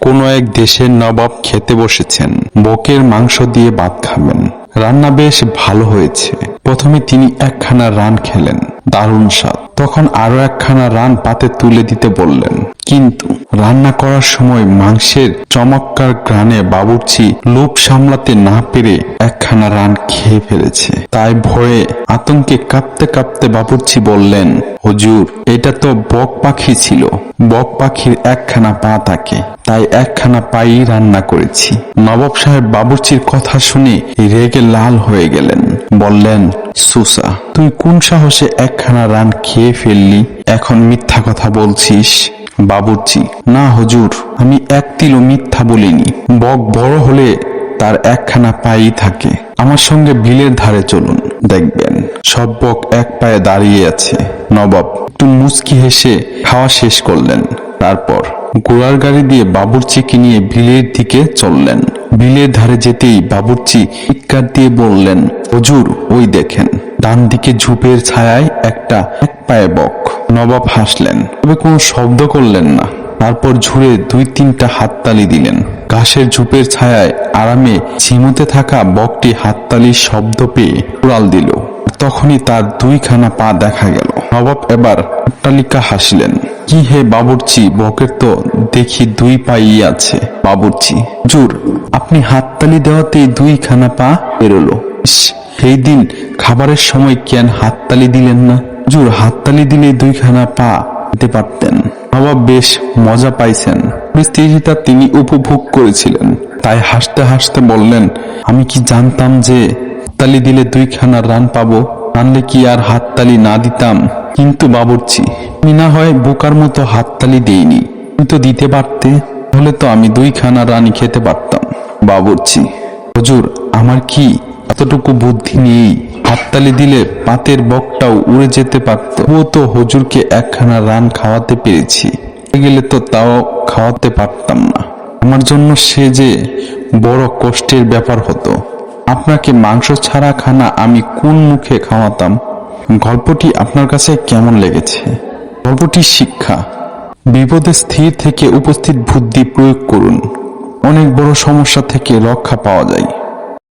কোনো এক দেশের নবাব খেতে বসেছেন, বকের মাংস দিয়ে ভাত খাবেন। রান্না বেশ ভালো হয়েছে। প্রথমে তিনি একখানা রান খেলেন, দারুণ স্বাদ। তখন আরও একখানা রান পাতে তুলে দিতে বললেন। কিন্তু রান্না করার সময় মাংসের চমৎকার গ্রানে বাবুর্চি লোভ সামলাতে না পেরে একখানা রান খেয়ে ফেলেছে। তাই ভয়ে আতঙ্কে কাঁপতে কাঁপতে বাবুর্চি বললেন, হুজুর, এটা তো বক পাখি ছিল। বক পাখির একখানা পা থাকে। তাই একখানা পাই রান্না করেছি। নবাব সাহেব বাবুর্চির কথা শুনে রেগে লাল হয়ে গেলেন। বললেন, সুসা, তুই কোন সাহসে একখানা রান খেয়ে ফেললি? এখন মিথ্যা কথা বলছিস? বাবুর্চি, না হুজুর, আমি এক তিলও মিথ্যা বলিনি। বক বড় হলে তার একখানা পাই থাকে। আমার সঙ্গে বিলের ধারে চলুন, দেখবেন। সব বক এক পায়ে দাঁড়িয়ে আছে। নবাব, একটু মুচকি হেসে খাওয়া শেষ করলেন। তারপর গোড়ার গাড়ি দিয়ে বাবুর্চিকে নিয়ে বিলের দিকে চললেন। বিলের ধারে যেতেই বাবুর্চি চিৎকার দিয়ে বললেন, হজুর, ওই দেখেন ডান দিকে ঝুপের ছায়ায় একটা এক পায়ে বক। নবাব হাসলেন, তবে কোনো শব্দ করলেন না। তারপর ঝুড়ে দুই তিনটা হাততালি দিলেন। ঘাসের ঝুপের ছায়ায় আরামে ঝিমুতে থাকা বকটি হাততালির শব্দ পেয়ে উড়াল দিল। তখনই তার দুইখানা পা দেখা গেল। নবাব এবার অট্টালিকা হাসলেন, কি হে বাবুর্চি, বকের তো দেখি দুই পাই আছে। বাবুর্চি জুর আপনি হাততালি দেওয়াতেই দুইখানা পা বেরোলো সেই দিন খাবারের সময় কেন হাততালি দিলেন না? জুর হাততালি দিলে দুইখানা পা দিতে পারতেন। নবাব বেশ মজা পাইছেন। পরিস্থিতিটা তিনি উপভোগ করেছিলেন। তাই হাসতে হাসতে বললেন, আমি কি জানতাম যে হাততালি দিলে দুইখানা রান পাবো? রানলে কি আর হাততালি না দিতাম? কিন্তু বাবুর্চি, আমি না হয় বোকার মতো হাততালি দেইনি। তুমি তো দিতে পারতে, তাহলে তো আমি দুইখানা রানি খেতে পারতাম। বাবুর্চি, হুজুর, আমার কি এতটুকু বুদ্ধি নেই হাততালি দিলে পাতের বকটাও উড়ে যেতে পারত। ও তো হুজুরকে একখানা রান খাওয়াতে পেরেছি। গেলে তো তাও খাওয়াতে পারতাম না। আমার জন্য সে যে বড় কষ্টের ব্যাপার হতো। আপনাকে মাংস ছাড়া খানা আমি কোন মুখে খাওয়াতাম? গল্পটি আপনার কাছে কেমন লেগেছে? গল্পটি শিক্ষা। বিপদে স্থির থেকে উপস্থিত বুদ্ধি প্রয়োগ করুন। অনেক বড় সমস্যা থেকে রক্ষা পাওয়া যায়।